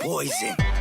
poison.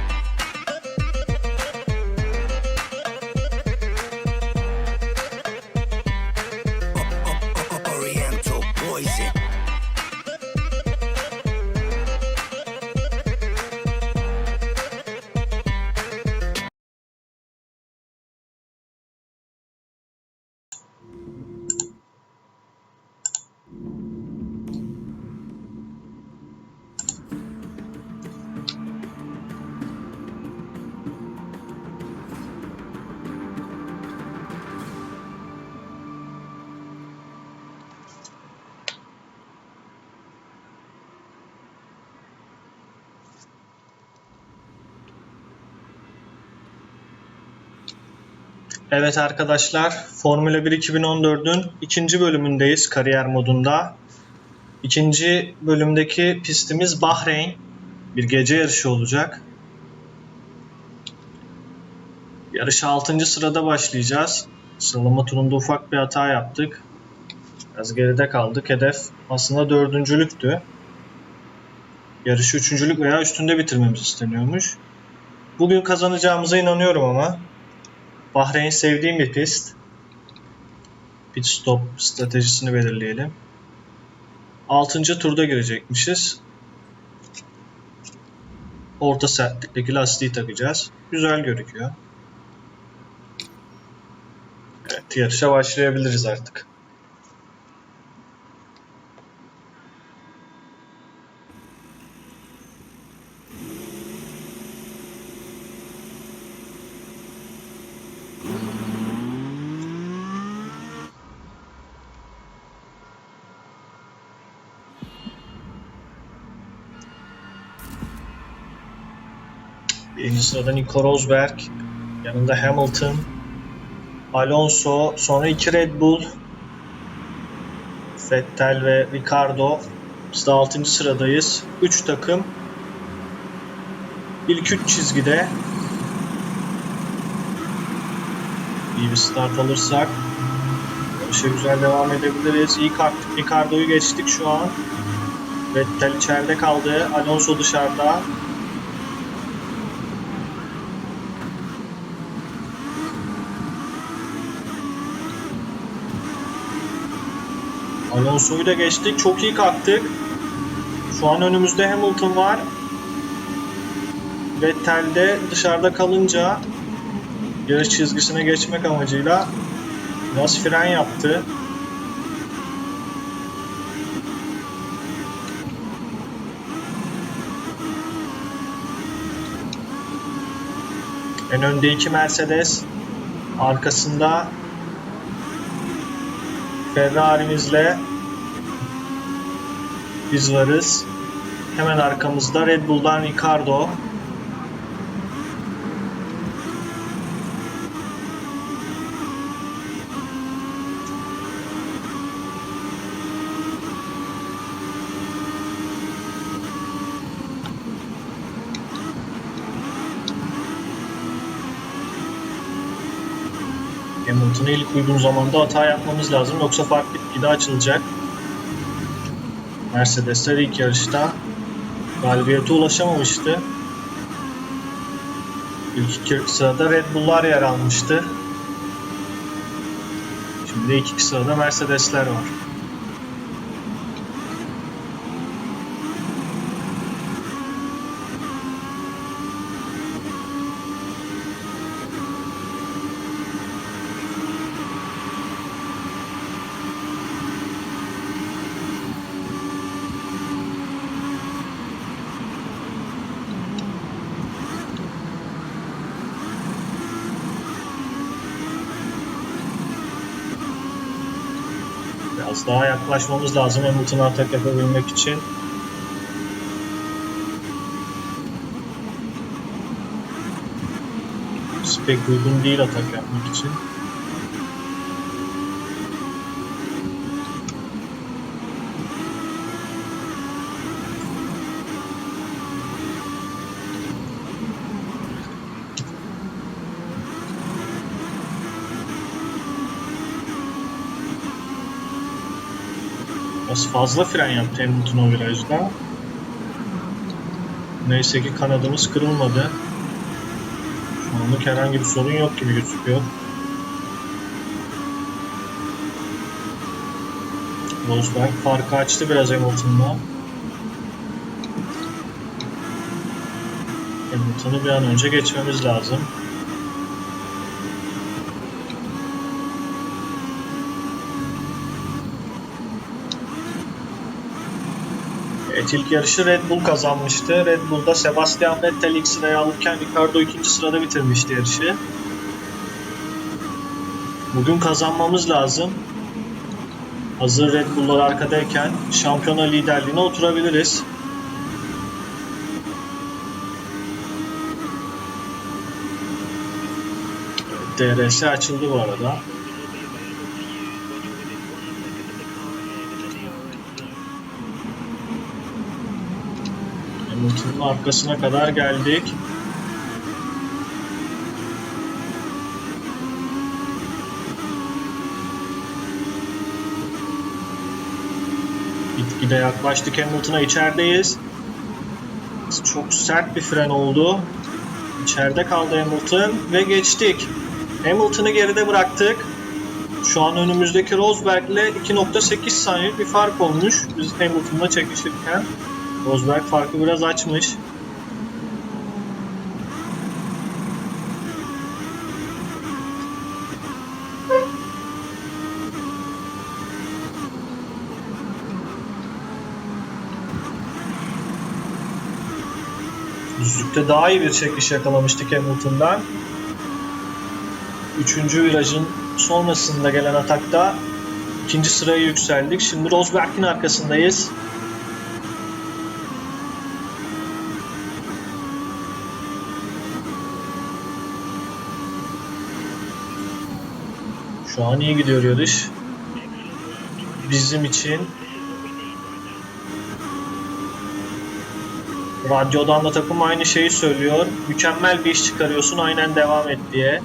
Evet arkadaşlar, Formula 1 2014'ün ikinci bölümündeyiz kariyer modunda. İkinci bölümdeki pistimiz Bahreyn. Bir gece yarışı olacak. Yarışa 6. sırada başlayacağız. Sıralama turunda ufak bir hata yaptık. Biraz geride kaldık. Hedef aslında dördüncülüktü. Yarışı üçüncülük veya üstünde bitirmemiz isteniyormuş. Bugün kazanacağımıza inanıyorum ama. Bahreyn sevdiğim bir pist. Pit stop stratejisini belirleyelim. 6. turda girecekmişiz. Orta sertlikteki lastiği takacağız. Güzel gözüküyor. Evet, yarışa başlayabiliriz artık. Birinci sırada Nico Rosberg. Yanında Hamilton. Alonso. Sonra iki Red Bull. Vettel ve Ricardo. Biz de 6. sıradayız. 3 takım. İlk 3 çizgide. İyi bir start alırsak yarışa güzel devam edebiliriz. İyi. Ricardo'yu geçtik şu an. Vettel içeride kaldı. Alonso dışarıda. Alonso'yu da geçtik. Çok iyi kalktık. Şu an önümüzde Hamilton var. Vettel de dışarıda kalınca yarış çizgisine geçmek amacıyla biraz fren yaptı. En önde iki Mercedes. Arkasında Ferrari'mizle biz varız. Hemen arkamızda Red Bull'dan Ricardo. Hamilton'a ilk uygun zamanda hata yapmamız lazım. Yoksa fark gitgide açılacak. Mercedesler ilk yarışta galibiyete ulaşamamıştı. İlk iki sırada Red Bull'lar yer almıştı. Şimdi ilk sırada Mercedesler var. Biraz daha yaklaşmamız lazım Hamilton'a atak yapabilmek için. Pek uygun değil atak yapmak için. Biraz fazla fren yaptı Hamilton o virajda. Neyse ki kanadımız kırılmadı. Şu anlık herhangi bir sorun yok gibi gözüküyor. Rosberg farkı açtı biraz Hamilton'la. Hamilton'ı bir an önce geçmemiz lazım. Evet ilk yarışı Red Bull kazanmıştı. Red Bull'da Sebastian Vettel ilk sırayı alırken Ricardo ikinci sırada bitirmişti yarışı. Bugün kazanmamız lazım. Hazır Red Bull'lar arkadayken şampiyona liderliğine oturabiliriz. DRS açıldı bu arada. Hamilton'un arkasına kadar geldik. Gitgide yaklaştık Hamilton'a içerideyiz. Çok sert bir fren oldu. İçeride kaldı Hamilton ve geçtik. Hamilton'ı geride bıraktık. Şu an önümüzdeki Rosberg ile 2.8 saniye bir fark olmuş. Biz Hamilton'la çekişirken. Rosberg farkı biraz açmış. Düzlükte daha iyi bir çekiş yakalamıştık Hamilton'dan. Üçüncü virajın sonrasında gelen atakta ikinci sıraya yükseldik. Şimdi Rosberg'in arkasındayız. Şu an iyi gidiyor yarış. Bizim için Radyodan da takım aynı şeyi söylüyor. Mükemmel bir iş çıkarıyorsun aynen devam et diye.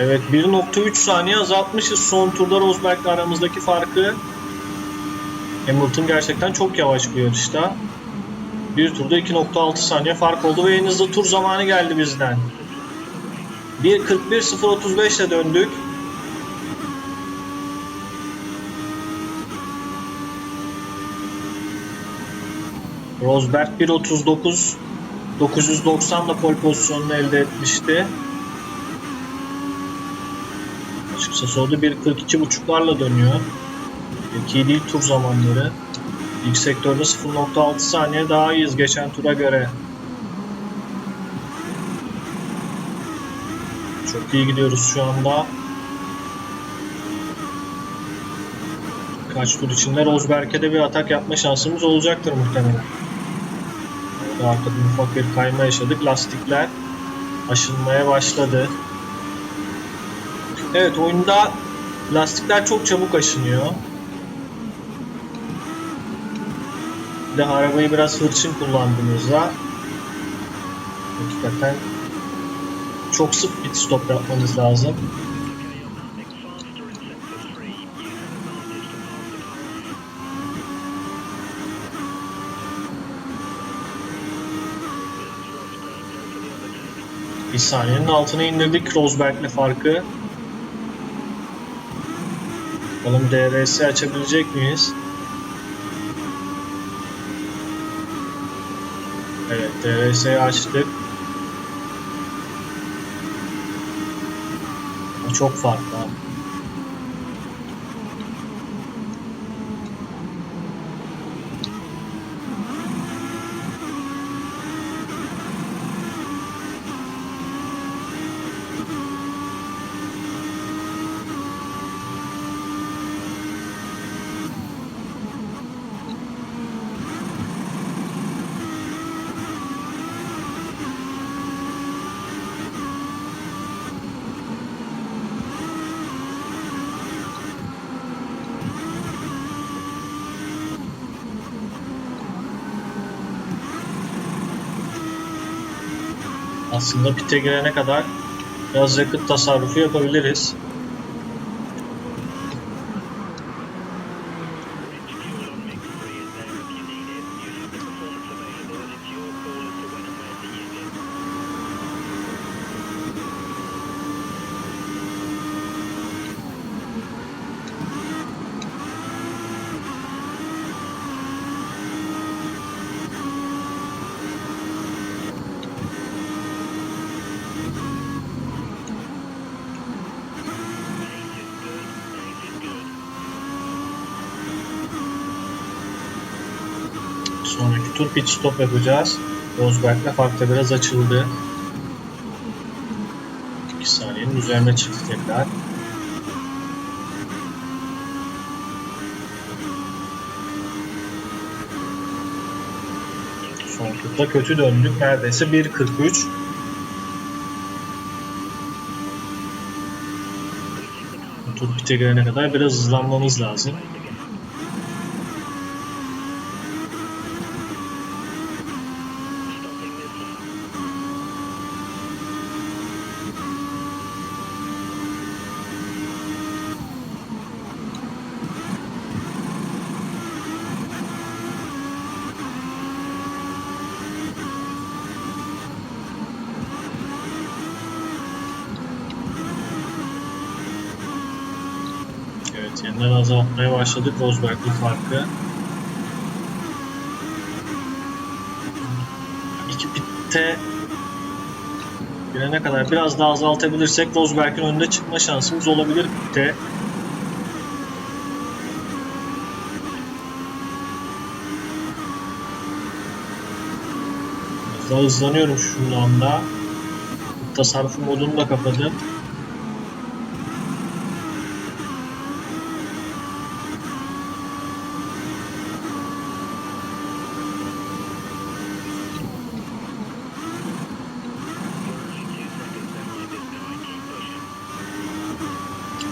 Evet 1.3 saniye azaltmışız son turda Rosberg'le aramızdaki farkı. Hamilton gerçekten çok yavaş bu yarışta. Bir turda 2.6 saniye fark oldu ve en hızlı tur zamanı geldi bizden. 1.41.035 ile döndük. Rosberg 1.39 990 da pole pozisyonunu elde etmişti. Açıkçası o da 1.42.5'larla dönüyor. Değil tur zamanları. İlk sektörde 0.6 saniye daha iyiyiz geçen tura göre. Çok iyi gidiyoruz şu anda. Kaç tur içinde Rosberg'e de bir atak yapma şansımız olacaktır muhtemelen. Orada arkada ufak bir kayma yaşadık. Lastikler aşınmaya başladı. Evet oyunda lastikler çok çabuk aşınıyor. Bir de arabayı biraz hırçın kullandığınızda hakikaten çok sık pit stop yapmanız lazım. Bir saniyenin altına indirdik Rosberg'le farkı. Bakalım DRS açabilecek miyiz? DRS'yi açtık. Çok farklı. Aslında pite girene kadar Biraz yakıt tasarrufu yapabiliriz. Sonraki tur pit stop yapacağız. Rosberg'le fark da biraz açıldı. 2 saniyenin üzerine çıktı tekrar. Son turda kötü döndük. Neredeyse 1.43. Bu tur pite girene kadar biraz hızlanmamız lazım. Evet yeniden azaltmaya başladık Rosberg'li farkı. İki pitte girene kadar biraz daha azaltabilirsek Rosberg'in önünde çıkma şansımız olabilir pitte. Daha hızlanıyorum şu anda. Tasarruf modunu da kapadım.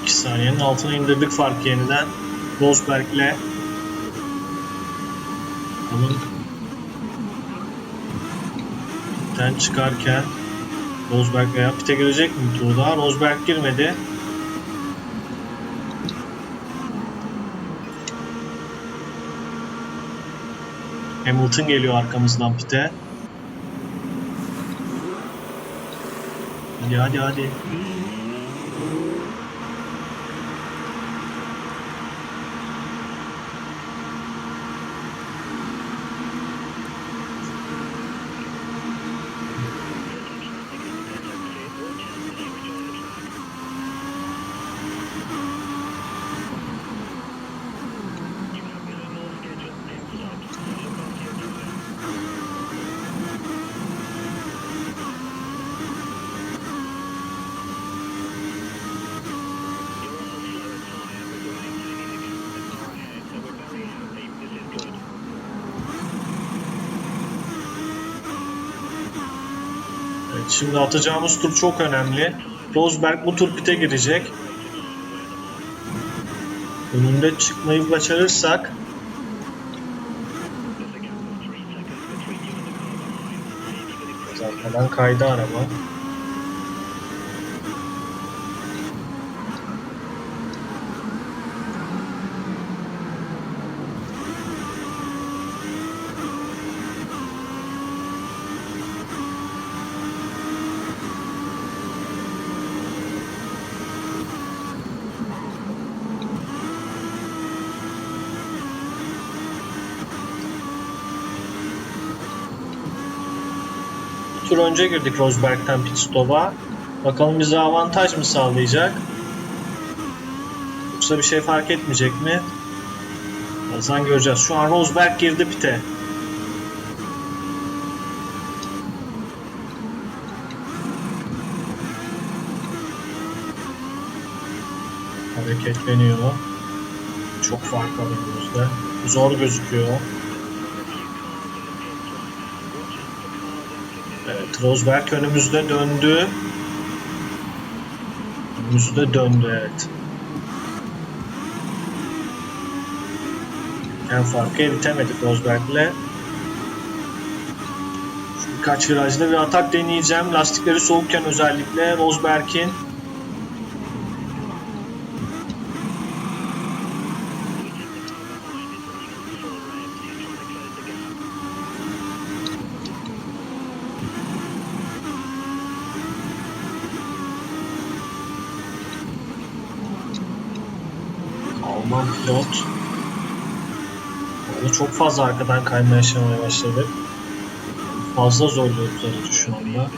İki saniyenin altına indirdik farkı yeniden. Rosberg'le Bakalım Pitten çıkarken Rosberg veya pite girecek mi bir tur daha? Rosberg girmedi. Hamilton geliyor arkamızdan pite. Hadi hadi hadi. Şimdi atacağımız tur çok önemli. Rosberg bu tur pite girecek. Önünde çıkmayı başarırsak Zaten kaydı araba. Önce girdik Rosberg'ten pit. Bakalım bize avantaj mı sağlayacak? Yoksa bir şey fark etmeyecek mi? Birazdan göreceğiz. Şu an Rosberg girdi pite. Hareketleniyor. Çok fark var önümüzde. Zor gözüküyor. Evet, Rosberg önümüzde döndü. Önümüzde döndü evet. En farkı eritemedik Rosberg'le. Birkaç virajda bir atak deneyeceğim. Lastikleri soğukken özellikle Rosberg'in. Alman pilot. Orada çok fazla arkadan kayma yaşamaya başladık. Fazla zorluyoruz aracı şu anda.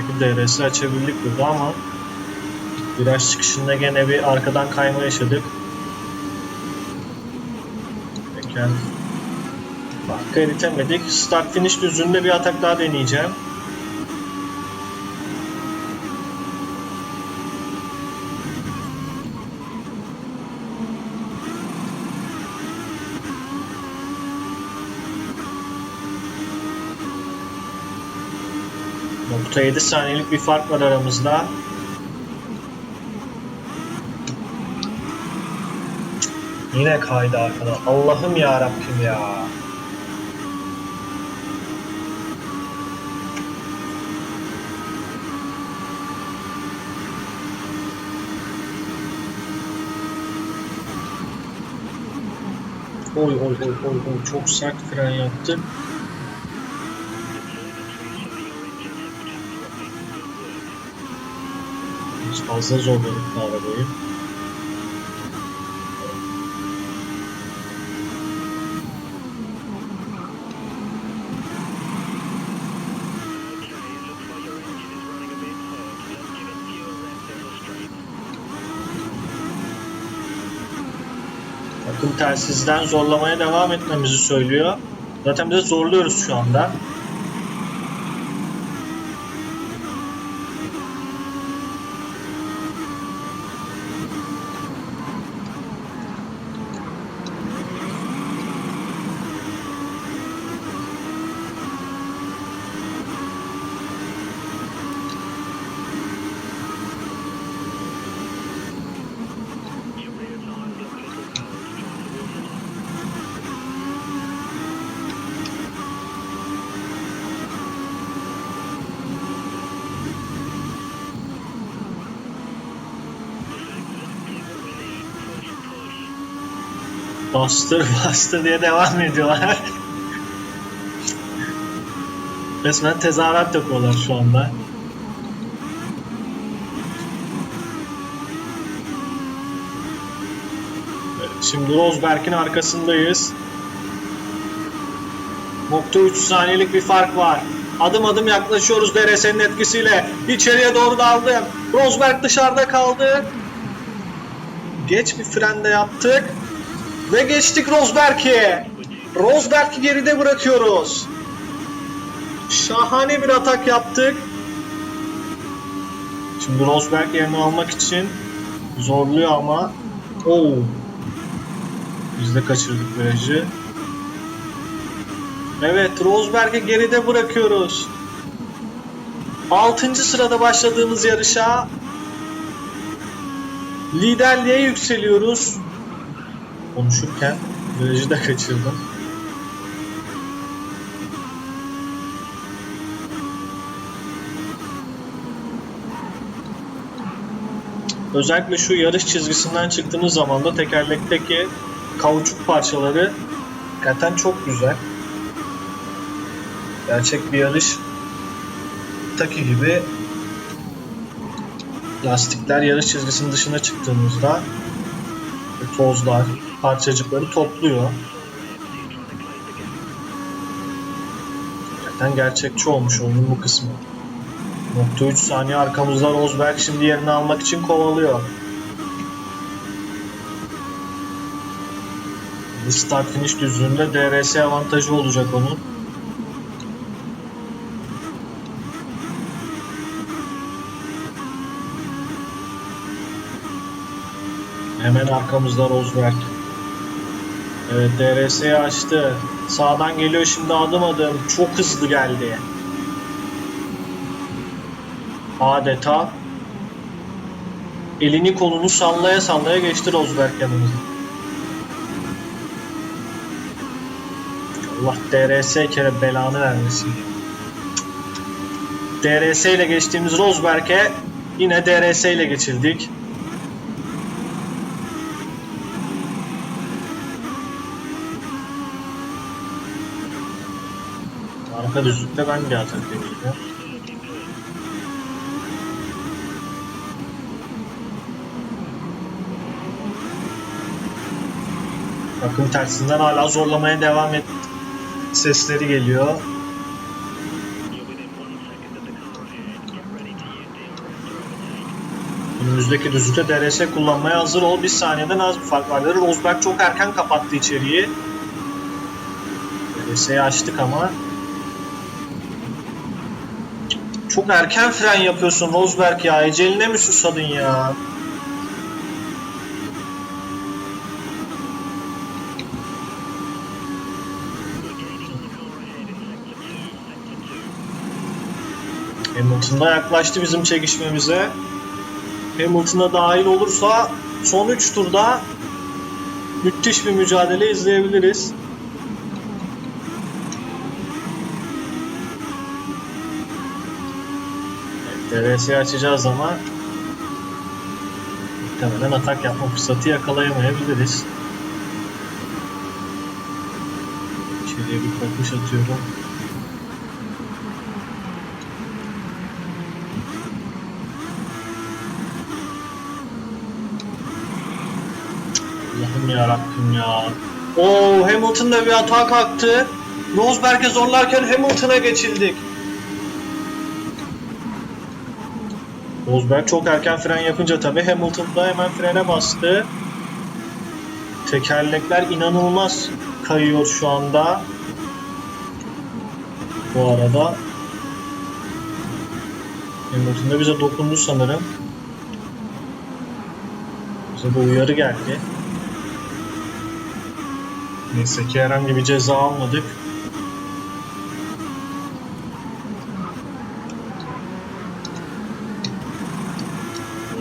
Ki DRS açabildik burada ama viraj çıkışında gene bir arkadan kayma yaşadık. Peki. Farkı eritemedik. Start finish düzlüğünde bir atak daha deneyeceğim. Nokta 7 saniyelik bir fark var aramızda. Yine kaydı arkadan. Allah'ım ya Rabbim ya. Oy oy oy oy oy çok sert fren yaptı. Fazla zorladık arabayı. Takım telsizden zorlamaya devam etmemizi söylüyor. Zaten biz de zorluyoruz şu anda. Bastır bastır diye devam ediyorlar. Resmen tezahürat yapıyorlar şu anda. Şimdi Rosberg'in arkasındayız. Nokta 3 saniyelik bir fark var. Adım adım yaklaşıyoruz DRS'nin etkisiyle. İçeriye doğru daldım. Rosberg dışarıda kaldı. Geç bir fren de yaptık. Ve geçtik Rosberg'i. Rosberg'i geride bırakıyoruz. Şahane bir atak yaptık. Şimdi Rosberg yerini almak için zorluyor ama Oo. Biz de kaçırdık virajı. Evet, Rosberg'i geride bırakıyoruz. 6. sırada başladığımız yarışa liderliğe yükseliyoruz konuşurken virajı da kaçırdım. Özellikle şu yarış çizgisinden çıktığınız zaman da tekerlekteki kauçuk parçaları hakikaten çok güzel. Gerçek bir yarış taki gibi lastikler yarış çizgisinin dışına çıktığımızda tozlar, parçacıkları topluyor. Gerçekten gerçekçi olmuş oyunun bu kısmı. Nokta 3 saniye arkamızda Rosberg şimdi yerini almak için kovalıyor. Start finish düzlüğünde DRS avantajı olacak onun. Hemen arkamızda Rosberg. Evet DRS'yi açtı. Sağdan geliyor şimdi adım adım. Çok hızlı geldi. Adeta elini kolunu sallaya sallaya geçti Rosberg yanımızda. Allah DRS kere belanı vermesin. DRS ile geçtiğimiz Rosberg'e yine DRS ile geçirdik. Arka düzlükte ben atak deneyeceğim. Bakın tersinden hala zorlamaya devam et sesleri geliyor. Önümüzdeki düzlükte DRS kullanmaya hazır ol. Bir saniyeden az bir fark vardır. Rosberg çok erken kapattı içeriği. DRS'yi açtık ama. Çok erken fren yapıyorsun Rosberg ya. Eceline mi susadın ya? Hamilton da yaklaştı bizim çekişmemize. Hamilton'a dahil olursa son 3 turda müthiş bir mücadele izleyebiliriz. DRS'yi açacağız ama muhtemelen atak yapma fırsatı yakalayamayabiliriz. İçeriye bir bakış atıyorum. Allah'ım ya Rabbim ya. Oo Hamilton'da bir hata kalktı. Rosberg'e zorlarken Hamilton'a geçildik. Rosberg çok erken fren yapınca tabii Hamilton da hemen frene bastı. Tekerlekler inanılmaz kayıyor şu anda. Bu arada Hamilton da bize dokundu sanırım. Bize bir uyarı geldi. Neyse ki herhangi bir ceza almadık.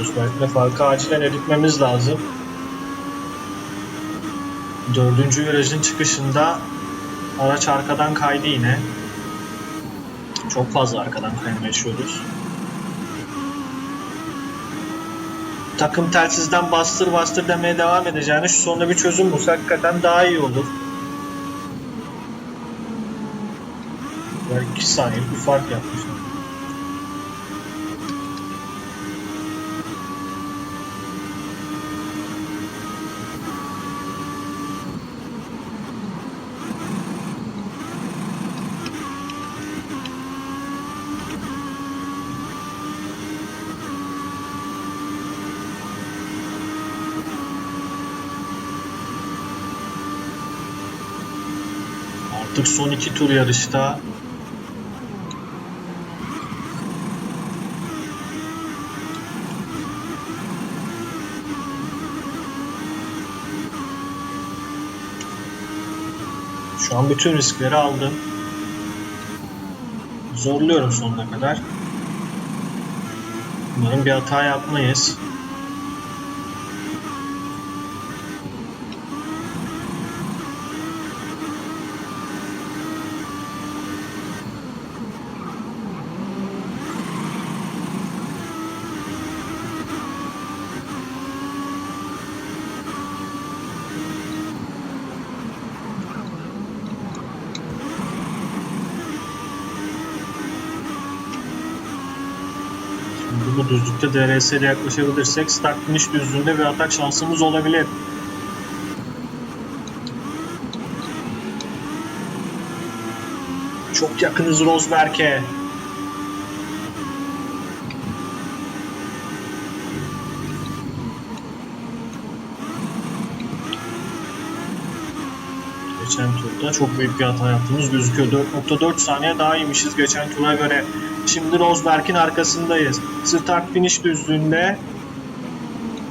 Rosberg'le farkı acilen eritmemiz lazım. Dördüncü virajın çıkışında araç arkadan kaydı yine. Çok fazla arkadan kayma yaşıyoruz. takım telsizden bastır bastır demeye devam edeceğine şu sonunda bir çözüm bulsa hakikaten daha iyi olur. Belki 2 saniyelik bir fark yapmış. Artık son iki tur yarışta. Şu an bütün riskleri aldım. Zorluyorum sonuna kadar. Umarım bir hata yapmayız. Şimdi bu düzlükte DRS ile yaklaşabilirsek start finish düzlüğünde bir atak şansımız olabilir. Çok yakınız Rosberg'e. Geçen turda çok büyük bir hata yaptığımız gözüküyor. 4.4 saniye daha iyiymişiz geçen tura göre. Şimdi Rosberg'in arkasındayız. Start finish düzlüğünde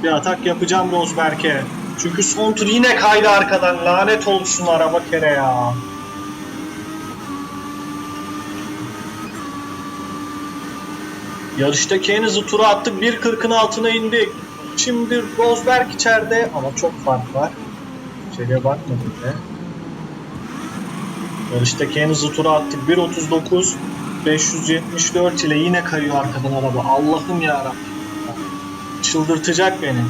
bir atak yapacağım Rosberg'e. Çünkü son tur yine kaydı arkadan. Lanet olsun araba kere ya. Yarıştaki en hızlı tura attık. 1.40'ın altına indik. Şimdi Rosberg içeride ama çok fark var. İçeriye bakmadım bile. Yarıştaki en tura attık. 1.39 574 ile yine kayıyor arkadan araba. Allah'ım ya Çıldırtacak beni.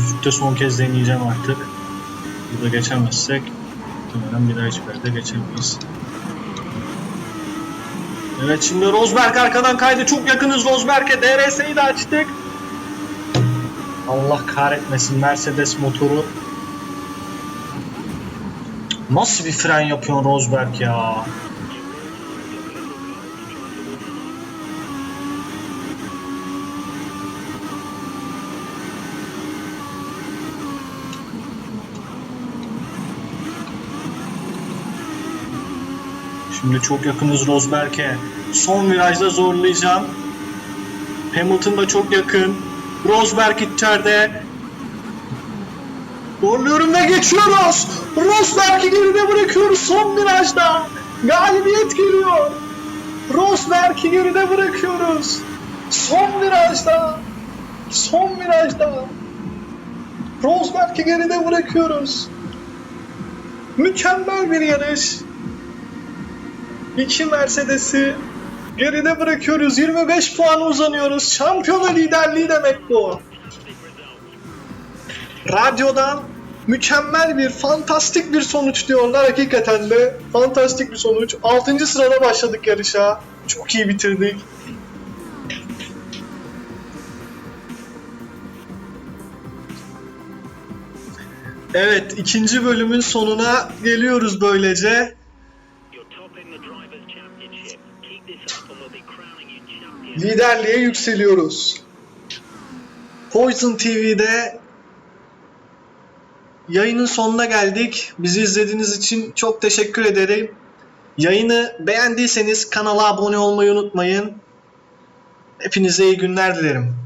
Düzlükte son kez deneyeceğim artık. Burada geçemezsek muhtemelen bir daha hiçbir yerde geçemeyiz. Evet şimdi Rosberg arkadan kaydı. Çok yakınız Rosberg'e. DRS'yi de açtık. Allah kahretmesin Mercedes motoru. Nasıl bir fren yapıyorsun Rosberg ya? Şimdi çok yakınız Rosberg'e. Son virajda zorlayacağım. Hamilton da çok yakın. Rosberg içeride. Zorluyorum ve geçiyoruz. Rosberg'i geride bırakıyoruz son virajda. Galibiyet geliyor. Rosberg'i geride bırakıyoruz. Son virajda. Son virajda. Rosberg'i geride bırakıyoruz. Mükemmel bir yarış. İki Mercedes'i geride bırakıyoruz. 25 puan uzanıyoruz. Şampiyona liderliği demek bu. Radyodan mükemmel bir, fantastik bir sonuç diyorlar. Hakikaten de fantastik bir sonuç. 6. sırada başladık yarışa. Çok iyi bitirdik. Evet, ikinci bölümün sonuna geliyoruz böylece. Liderliğe yükseliyoruz. Poison TV'de yayının sonuna geldik. Bizi izlediğiniz için çok teşekkür ederim. Yayını beğendiyseniz kanala abone olmayı unutmayın. Hepinize iyi günler dilerim.